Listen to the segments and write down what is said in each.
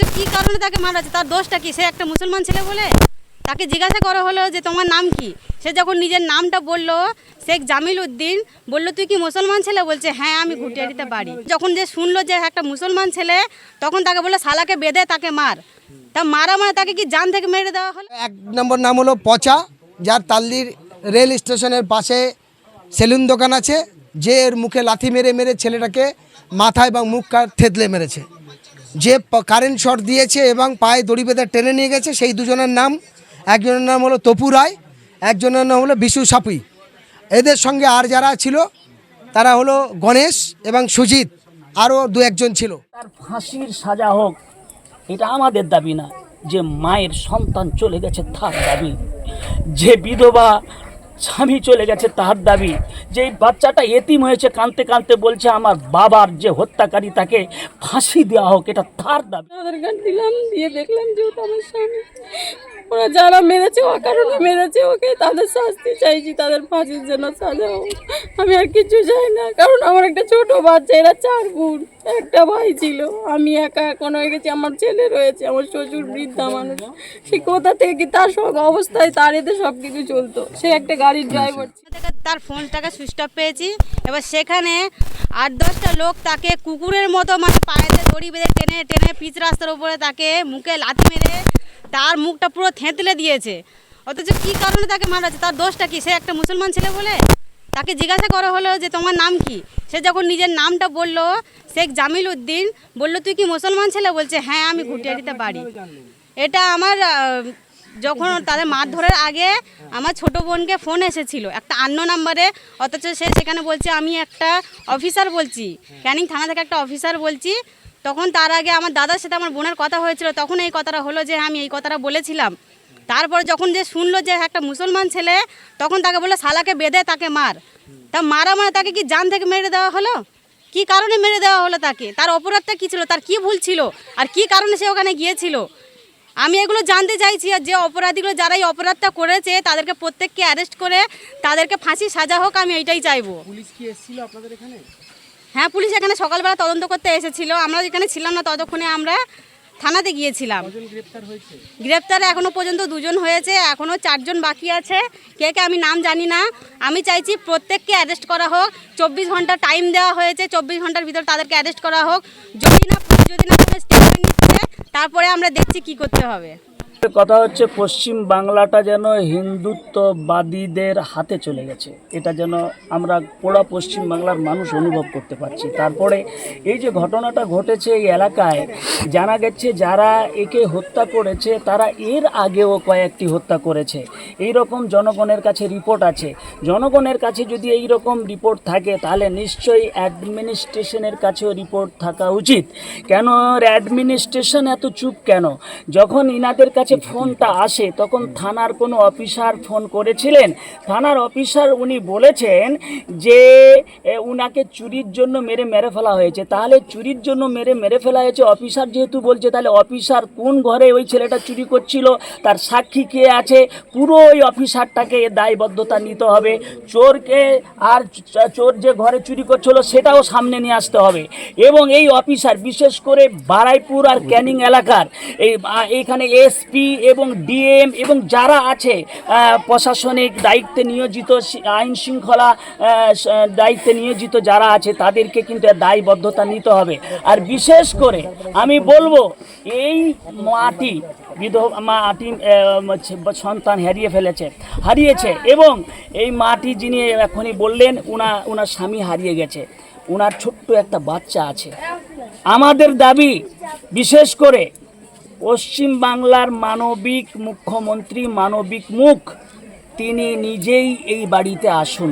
অথচ কি কারণে তাকে মারা হচ্ছে তার দোষটা কি? সে একটা মুসলমান ছেলে বলে তাকে জিজ্ঞাসা করা হলো যে তোমার নাম কি? সে যখন নিজের নামটা বলল, শেখ জামিল উদ্দিন বলল, তুই কি মুসলমান ছেলে? বলছে হ্যাঁ আমি ঘুটিয়ারিতে বাড়ি। যখন যে শুনলো যে একটা মুসলমান ছেলে, তখন তাকে বলল, শালাকে বেঁধে তাকে মার। তা মারা মানে তাকে কি জান থেকে মেরে দেওয়া হলো? এক নম্বর নাম হলো পচা, যার তাল্লির রেল স্টেশনের পাশে সেলুন দোকান আছে, যে এর মুখে লাথি মেরে মেরে ছেলেটাকে মাথায় এবং মুখ থেতলে মেরেছে। যে কারেন্ট শট দিয়েছে এবং পায়ে দড়ি বেঁধে টেনে নিয়ে গেছে, সেই দুজনের নাম, একজনের নাম হলো তপু রায়, একজনের নাম হলো বিশু সাপুই এদের সঙ্গে আর যারা ছিল, তারা হলো গণেশ এবং সুজিত আরও দু একজন ছিল। তার ফাঁসির সাজা হোক, এটা আমাদের দাবি না। যে মায়ের সন্তান চলে গেছে, তার দাবি। যে বিধবা স্বামী চলে গেছে তার দাবি। যে বাচ্চাটা এতিম হয়েছে কাঁদতে কাঁদতে বলছে, আমার বাবার যে হত্যাকারী, তাকে ফাঁসি দেওয়া হোক, এটা তার দাবি। আধার কার্ড দিলাম, দিয়ে দেখলাম যে আমার স্বামী। ওরা যারা মেরেছে, ও কারণে মেরেছে, ওকে তাদের শাস্তি চাইছি, তাদের ফাঁসির জন্য সাজা হোক। আমি আর কিছু চাই না, কারণ আমার একটা ছোট বাচ্চা, এরা চার বোন, একটা ভাই ছিল। আমি একা এখন হয়ে গেছি, আমার ছেলে রয়েছে, আমার শ্বশুর বৃদ্ধা মানুষ। সে কোথা থেকে কি তার সব অবস্থায়, তার এতে সব কিছু চলতো। সে একটা গাড়ির ড্রাইভার তার ফোনটাকে সুইচ অফ পেয়েছি। এবার সেখানে আট দশটা লোক তাকে কুকুরের মতো মানে পায়েতে দড়ি বেঁধে টেনে টেনে পিচ রাস্তার উপরে তাকে মুখে লাথি মেরে তার মুখটা পুরো থেঁতলে দিয়েছে। অথচ কি কারণে তাকে মারা হচ্ছে তার দোষটা কি? সে একটা মুসলমান ছেলে বলে? তাকে জিজ্ঞাসা করা হলো যে, তোমার নাম কি? সে যখন নিজের নামটা বলল, শেখ জামিল উদ্দিন বলল, তুই কি মুসলমান ছেলে? বলছে হ্যাঁ আমি ঘুটিয়ারিতে বাড়ি। এটা আমার যখন তাদের মারধরের আগে আমার ছোট বোনকে ফোন এসেছিল, একটা আন্ন নাম্বারে, অথচ সে সেখানে বলছে, আমি একটা অফিসার বলছি। ক্যানিং থানা থেকে একটা অফিসার বলছি তখন তার আগে আমার দাদার সাথে আমার বোনের কথা হয়েছিল, তখন এই কথাটা হলো যে আমি এই কথাটা বলেছিলাম। তারপর যখন যে শুনলো যে একটা মুসলমান ছেলে, তখন তাকে বলল, শালাকে বেঁধে তাকে মার। তা মারা মানে তাকে কি জান থেকে মেরে দেওয়া হলো? কি কারণে মেরে দেওয়া হলো তাকে? তার অপরাধটা কী ছিল? তার কি ভুল ছিল? আর কি কারণে সে ওখানে গিয়েছিল? আমি এগুলো জানতে চাইছি, আর যে অপরাধীগুলো যারা এই অপরাধটা করেছে, তাদেরকে প্রত্যেককে অ্যারেস্ট করে, তাদেরকে ফাঁসি সাজা হোক, আমি এইটাই চাইব। পুলিশ কি এসেছিল আপনাদের এখানে? হ্যাঁ পুলিশ এখানে সকালবেলা তদন্ত করতে এসেছিল। আমরা যেখানে ছিলাম না ততক্ষণে আমরা থানাতে গিয়েছিলাম। গ্রেপ্তার হয়েছে? গ্রেপ্তার এখনও পর্যন্ত দুজন হয়েছে এখনও চারজন বাকি আছে। কে কে আমি নাম জানি না। আমি চাইছি প্রত্যেককে অ্যারেস্ট করা হোক। চব্বিশ ঘণ্টা টাইম দেওয়া হয়েছে চব্বিশ ঘণ্টার ভিতর তাদেরকে অ্যারেস্ট করা হোক। যদি না যদি না তারপরে আমরা দেখছি কি করতে হবে। কথা হচ্ছে পশ্চিম বাংলাটা যেন হিন্দুত্ববাদীদের হাতে চলে গেছে। এটা যেন আমরা পোড়া পশ্চিম বাংলার মানুষ অনুভব করতে পারছি। তারপরে এই যে ঘটনাটা ঘটেছে এই এলাকায়, জানা গেছে যারা একে হত্যা করেছে, তারা এর আগেও কয়েকটি হত্যা করেছে। এই রকম জনগণের কাছে রিপোর্ট আছে। জনগণের কাছে যদি এই রকম রিপোর্ট থাকে, তাহলে নিশ্চয়ই অ্যাডমিনিস্ট্রেশনের কাছেও রিপোর্ট থাকা উচিত। কেন অ্যাডমিনিস্ট্রেশন এত চুপ কেন? যখন ইনাদের কাছে ফোনটা আসে তখন থানার কোনো অফিসার ফোন করেছিলেন। থানার অফিসার উনি বলেছেন যে উনাকে চুরির জন্য মেরে মেরে ফেলা হয়েছে। তাহলে চুরির জন্য মেরে মেরে ফেলা হয়েছে অফিসার যেহেতু বলছে তাহলে অফিসার কোন ঘরে ওই ছেলেটা চুরি করছিল তার সাক্ষী কে আছে? পুরো ওই অফিসারটাকে দায়বদ্ধতা নিতে হবে। চোরকে আর চোর যে ঘরে চুরি করছিল সেটাও সামনে নিয়ে আসতে হবে। এবং এই অফিসার বিশেষ করে বারাইপুর আর ক্যানিং এলাকার এই আ, এইখানে এসপি এবং ডিএম এবং যারা আছে প্রশাসনিক দায়িত্বে নিয়োজিত আইন শৃঙ্খলা দায়িত্বে নিয়োজিত যারা আছে, তাদেরকে কিন্তু দায়বদ্ধতা নিতে হবে। আর বিশেষ করে আমি বলব, এই মাটি, বিধবা মাটি সন্তান হারিয়ে ফেলেছে, হারিয়েছে এবং এই মাটি যিনি এখনই বললেন, উনা, উনার স্বামী হারিয়ে গেছে। ওনার ছোট্ট একটা বাচ্চা আছে। আমাদের দাবি, বিশেষ করে পশ্চিম বাংলার মানবিক মুখ্যমন্ত্রী মানবিক মুখ, তিনি নিজেই এই বাড়িতে আসুন।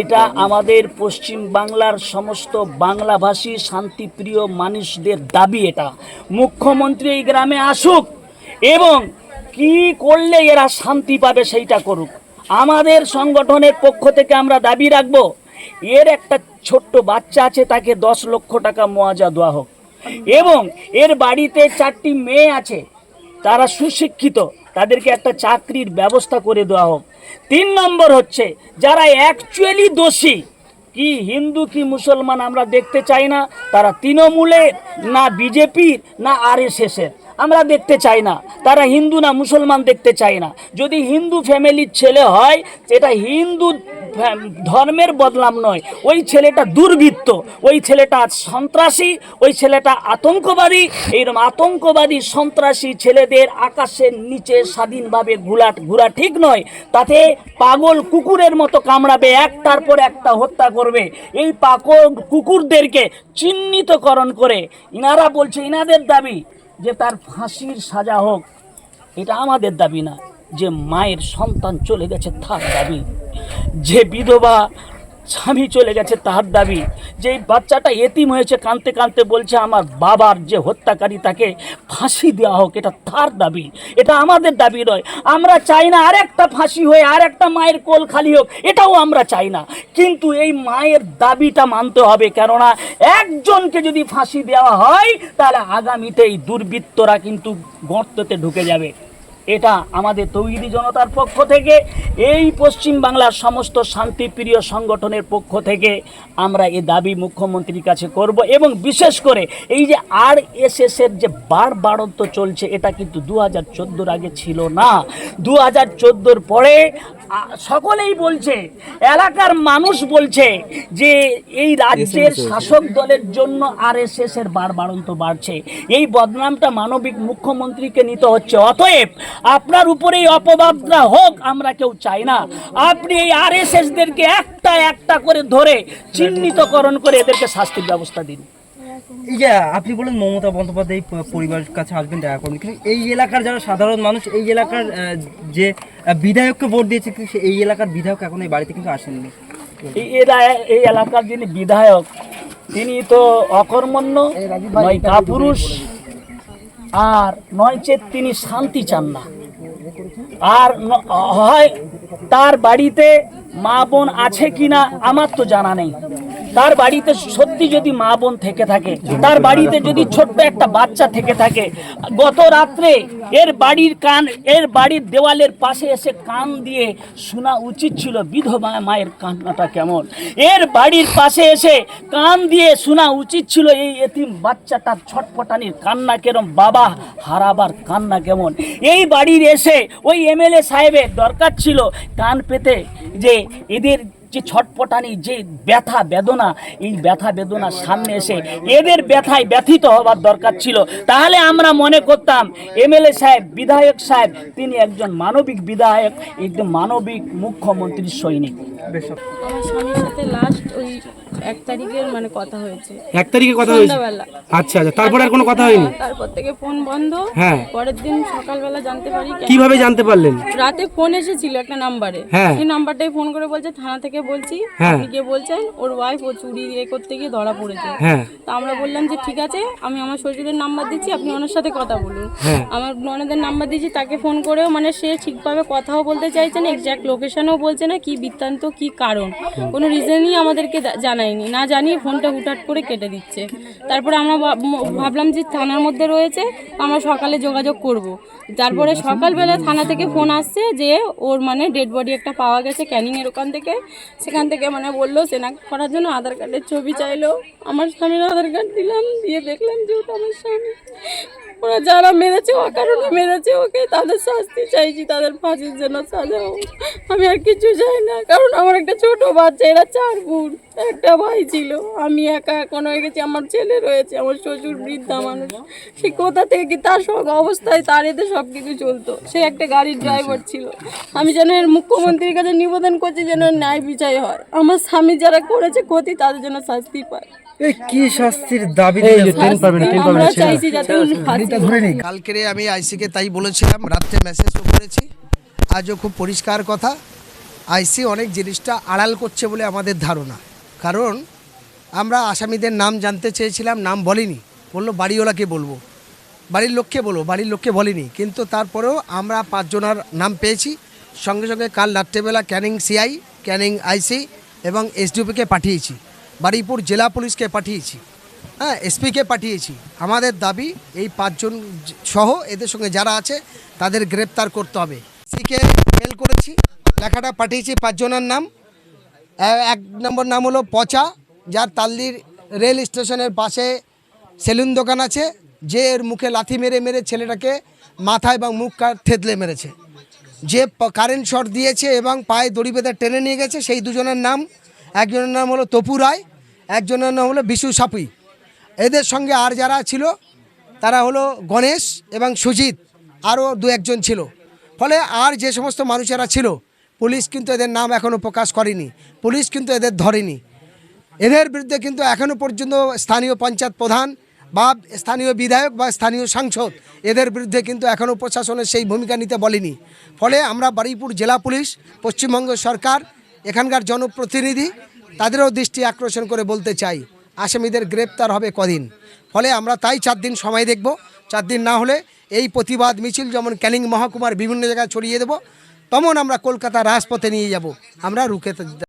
এটা আমাদের পশ্চিম বাংলার সমস্ত বাংলাভাষী শান্তিপ্রিয় মানুষদের দাবি এটা। মুখ্যমন্ত্রী এই গ্রামে আসুক এবং কি করলে এরা শান্তি পাবে সেইটা করুক। আমাদের সংগঠনের পক্ষ থেকে আমরা দাবি রাখব, এর একটা ছোট্ট বাচ্চা আছে, তাকে দশ লক্ষ টাকা মোয়াজা দেওয়া হোক। এবং এর বাড়িতে চারটি মেয়ে আছে। তারা সুশিক্ষিত। তাদেরকে একটা চাকরির ব্যবস্থা করে দেওয়া হোক। তিন নম্বর হচ্ছে, যারা অ্যাকচুয়ালি দোষী, কি হিন্দু, কি মুসলমান আমরা দেখতে চাই না, তারা তৃণমূলের, না বিজেপির, না আর এর আমরা দেখতে চাই না। তারা হিন্দু না মুসলমান দেখতে চাই না। যদি হিন্দু ফ্যামিলির ছেলে হয়, এটা হিন্দু ধর্মের বদলাম নয়। ওই ছেলেটা দুর্বৃত্ত, ওই ছেলেটা সন্ত্রাসী, ওই ছেলেটা আতঙ্কবাদী। এইরকম আতঙ্কবাদী সন্ত্রাসী ছেলেদের আকাশের নিচে স্বাধীনভাবে ঘোরা ঘোরা ঠিক নয়। তাতে পাগল কুকুরের মতো কামড়াবে, একটার পর একটা হত্যা করবে। এই পাগল কুকুরদেরকে চিহ্নিতকরণ করে ইনারা বলছে, ইনাদের দাবি যে তার ফাঁসির সাজা হোক, এটা আমাদের দাবি না। যে মায়ের সন্তান চলে গেছে তার দাবি। যে বিধবা স্বামী চলে গেছে, তার দাবি যে বাচ্চাটা এতিম হয়েছে, কাঁদতে কাঁদতে বলছে, আমার বাবার যে হত্যাকারী তাকে ফাঁসি দেওয়া হোক, এটা তার দাবি, এটা আমাদের দাবি নয়। আমরা চাই না আর একটা ফাঁসি হয়ে আর একটা মায়ের কোল খালি হোক, এটাও আমরা চাই না। কিন্তু এই মায়ের দাবিটা মানতে হবে, কেননা একজনকে যদি ফাঁসি দেওয়া হয়, তাহলে আগামীতে এই দুর্বৃত্তরা কিন্তু গর্ততে ঢুকে যাবে। এটা আমাদের তৌহিদি জনতার পক্ষ থেকে, এই পশ্চিম বাংলার সমস্ত শান্তিপ্রিয় সংগঠনের পক্ষ থেকে আমরা এ দাবি মুখ্যমন্ত্রীর কাছে করব এবং বিশেষ করে এই যে আর এস এর যে বার বাড়ন্ত চলছে, এটা কিন্তু দু হাজার আগে ছিল না। দু হাজার পরে সকলেই বলছে এলাকার মানুষ বলছে যে এই রাজ্যের শাসক দলের জন্য আর এস এস এর বার বাড়ন্ত বাড়ছে। এই বদনামটা মানবিক মুখ্যমন্ত্রীকে নিতে হচ্ছে। অতএব আপনার উপরে এই অপবাদটা হোক আমরা কেউ চাই না। আপনি এই আর এস এসদেরকে একটা একটা করে ধরে চিহ্নিতকরণ করে এদেরকে শাস্তির ব্যবস্থা দিন। এই যে আপনি বলেন মমতা বন্দ্যোপাধ্যায় পরিবারের কাছে আসবেন দেখা করবেন। কিন্তু এই এলাকার যারা সাধারণ মানুষ এই এলাকার যে বিধায়ককে ভোট দিয়েছে কিন্তু এই এলাকার বিধায়ক এখন এই বাড়িতে কিন্তু আসেননি। এই এই এলাকার যিনি বিধায়ক তিনি তো অকর্মণ্য নয় কাপুরুষ আর নয় চেত তিনি শান্তি চান না। আর হয় তার বাড়িতে মা বোন আছে কিনা আমার তো জানা নেই। তার বাড়িতে সত্যি যদি মা বোন থেকে থাকে, তার বাড়িতে যদি ছোট্ট একটা বাচ্চা থেকে থাকে, গত রাত্রে এর বাড়ির কান, এর বাড়ির দেওয়ালের পাশে এসে কান দিয়ে শোনা উচিত ছিল বিধবা মায়ের কান্নাটা কেমন। এর বাড়ির পাশে এসে কান দিয়ে শোনা উচিত ছিল এই এতিম বাচ্চাটার ছটফটানির কান্না কেরম, বাবা হারাবার কান্না কেমন। এই বাড়ির এসে ওই এমএলএ সাহেবের দরকার ছিল কান পেতে যে এদের যে ছটপটানি, যে ব্যথা, বেদনা, এই ব্যথা বেদনার সামনে এসে এদের ব্যথায় ব্যথিত হবার দরকার ছিল। তাহলে আমরা মনে করতাম, এমএলএ সাহেব, বিধায়ক সাহেব, তিনি একজন মানবিক বিধায়ক, একজন মানবিক মুখ্যমন্ত্রীর সৈনিক। এক তারিখের মানে কথা হয়েছে। এক তারিখে কথা হয়েছে? সন্ধ্যাবেলা। আচ্ছা আচ্ছা। তারপরে আর কোনো কথা হয়নি? তারপর থেকে ফোন বন্ধ। হ্যাঁ। পরের দিন সকালবেলা জানতে পারি কেন- কীভাবে জানতে পারলেন? রাতে ফোন এসেছিল একটা নাম্বারে। হ্যাঁ। সেই নাম্বারটাই ফোন করে বলছে থানা থেকে বলছি। হ্যাঁ। আপনি কে বলছেন ওর ওয়াইফ ও চুরি ইয়ে করতে গিয়ে ধরা পড়েছে। হ্যাঁ। তো আমরা বললাম যে ঠিক আছে আমি আমার শ্বশুরের নাম্বার দিচ্ছি আপনি ওনার সাথে কথা বলুন। হ্যাঁ। আমার ননদের নাম্বার দিচ্ছি তাকে ফোন করেও মানে সে ঠিকভাবে কথাও বলতে চাইছে না এক্স্যাক্ট লোকেশনও বলছে না কি বৃত্তান্ত কি কারণ। কোনো রিজনই আমাদেরকে দা- জানায়নি। না জানিয়ে ফোনটা হুটহাট করে কেটে দিচ্ছে। তারপরে আমরা ভাবলাম যে থানার মধ্যে রয়েছে, আমরা সকালে যোগাযোগ করব। তারপরে সকালবেলা থানা থেকে ফোন আসছে যে ওর মানে ডেড বডি একটা পাওয়া গেছে ক্যানিংয়ের ওখান থেকে। সেখান থেকে মানে বলল সেনাক করার জন্য আধার কার্ডের ছবি চাইলো। আমার স্বামীর আধার কার্ড দিলাম, দিয়ে দেখলাম যে ওটা আমার স্বামী। ওরা যারা মেরেছে, ও অকারণে মেরেছে ওকে। তাদের শাস্তি চাইছি, তাদের ফাঁসির জন্য সাজা হোক। আমি আর কিছু চাই না, কারণ আমার একটা ছোট বাচ্চা, এরা চার বোন একটা ভাই ছিল। আমি একা এখন হয়ে গেছি আমার ছেলে রয়েছে আমার শ্বশুর বৃদ্ধা মানুষ। সে কোথা থেকে কি তার সব অবস্থায় তার এতে সব কিছু চলতো। সে একটা গাড়ির ড্রাইভার ছিল। আমি যেন এর মুখ্যমন্ত্রীর কাছে নিবেদন করছি যেন ন্যায় বিচার হয়। আমার স্বামী যারা করেছে ক্ষতি তাদের জন্য শাস্তি পায়। এই কি শাস্তির দাবি। কালকেরে আমি আইসিকে তাই বলেছিলাম রাত্রে মেসেজও করেছি। আজও খুব পরিষ্কার কথা। আইসি অনেক জিনিসটা আড়াল করছে বলে আমাদের ধারণা। কারণ আমরা আসামিদের নাম জানতে চেয়েছিলাম, নাম বলিনি। বলল বাড়িওয়ালাকে বলব? বাড়ির লোককে বলব, বাড়ির লোককে বলিনি। কিন্তু তারপরেও আমরা পাঁচজনার নাম পেয়েছি। সঙ্গে সঙ্গে কাল রাত্রেবেলা ক্যানিং সিআই, ক্যানিং আইসি এবং এসডিওপিকে পাঠিয়েছি। বারুইপুর জেলা পুলিশকে পাঠিয়েছি। হ্যাঁ এসপিকে পাঠিয়েছি। আমাদের দাবি, এই পাঁচজন সহ এদের সঙ্গে যারা আছে, তাদের গ্রেপ্তার করতে হবে। সিকে মেল করেছি, লেখাটা পাঠিয়েছি পাঁচজনের নাম। এক নম্বর নাম হলো পচা, যার তাল্লির রেল স্টেশনের পাশে সেলুন দোকান আছে, যে এর মুখে লাথি মেরে মেরে ছেলেটাকে মাথায় এবং মুখ থেতলে মেরেছে। যে কারেন্ট শট দিয়েছে এবং পায়ে দড়ি বেঁধে টেনে নিয়ে গেছে, সেই দুজনের নাম, একজনের নাম হলো তপু রায়, একজনের নাম হলো বিশু সাপুই এদের সঙ্গে আর যারা ছিল, তারা হলো গণেশ এবং সুজিত, আরও দু একজন ছিল। ফলে আর যে সমস্ত মানুষেরা ছিল পুলিশ কিন্তু এদের নাম এখনও প্রকাশ করেনি। পুলিশ কিন্তু এদের ধরেনি। এদের বিরুদ্ধে কিন্তু এখনও পর্যন্ত স্থানীয় পঞ্চায়েত প্রধান বা স্থানীয় বিধায়ক বা স্থানীয় সাংসদ এদের বিরুদ্ধে কিন্তু এখনও প্রশাসনের সেই ভূমিকা নিতে বলেনি। ফলে আমরা বারুইপুর জেলা পুলিশ, পশ্চিমবঙ্গ সরকার, এখানকার জনপ্রতিনিধি, তাদেরও দৃষ্টি আকর্ষণ করে বলতে চাই, আসামিদের গ্রেপ্তার হবে কদিন। ফলে আমরা তাই চার দিন সময় দেখব। চার দিন না হলে এই প্রতিবাদ মিছিল যেমন ক্যানিং মহকুমার বিভিন্ন জায়গায় ছড়িয়ে দেব তেমন আমরা কলকাতা রাজপথে নিয়ে যাব। আমরা রুখে